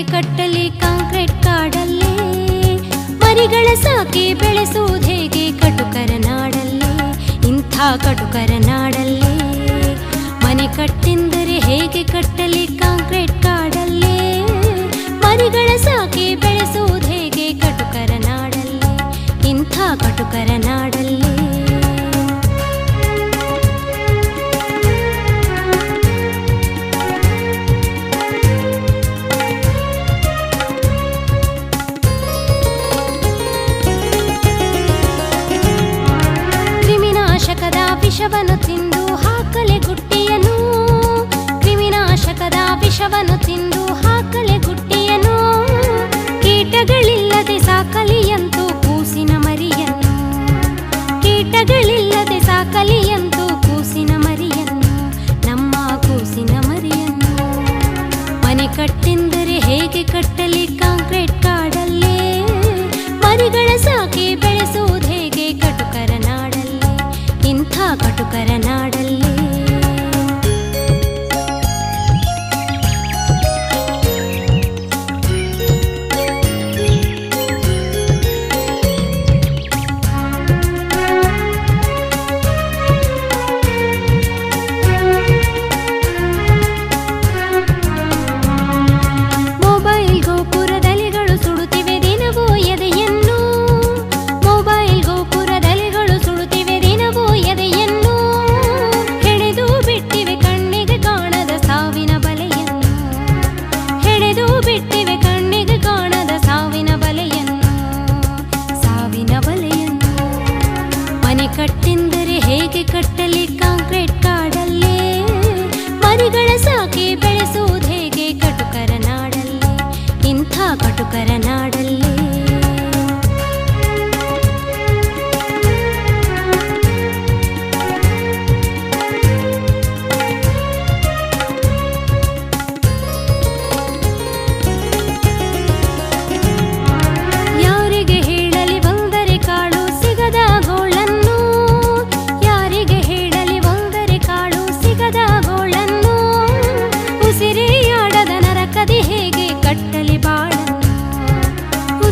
ಮನೆಗೆ ಕಟ್ಟಲಿ ಕಾಂಕ್ರೀಟ್ ಕಾಡಲ್ಲೇ. ಮರಿಗಳ ಸಾಕಿ ಬೆಳೆಸುವುದು ಹೇಗೆ? ಕಟುಕರ ನಾಡಲ್ಲೇ. ಇಂಥ ಕಟುಕರ ನಾಡ ಶವನು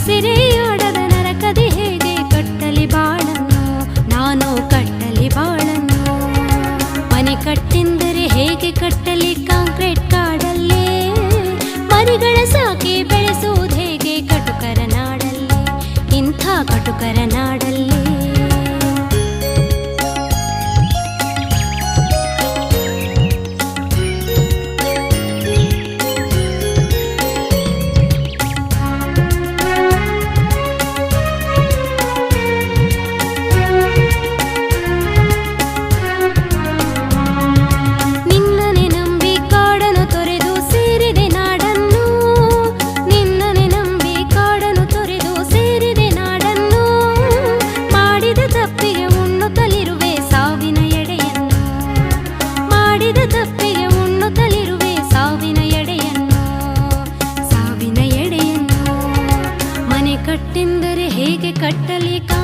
ಸಿರೆಯೊಡದ ನರಕದಿ ಹೇಗೆ ಕಟ್ಟಲಿ ಬಾಳನ್ನು? ನಾನು ಕಟ್ಟಲಿ ಬಾಳನ್ನು. ಮನೆ ಕಟ್ಟಿಂದರೆ ಹೇಗೆ ಕಟ್ಟಲಿ ಕಾಂಕ್ರೀಟ್ ಕಾಡಲ್ಲೇ? ಮರಿಗಳ ಸಾಕಿ ಬೆಳೆಸುವುದು ಹೇಗೆ ಕಟುಕರ ನಾಡಲ್ಲಿ? ಇಂಥ ಕಟುಕರ ನಾಡಲ್ಲಿ ಹೇಗೆ ಕಟ್ಟಲಿ ಕಾ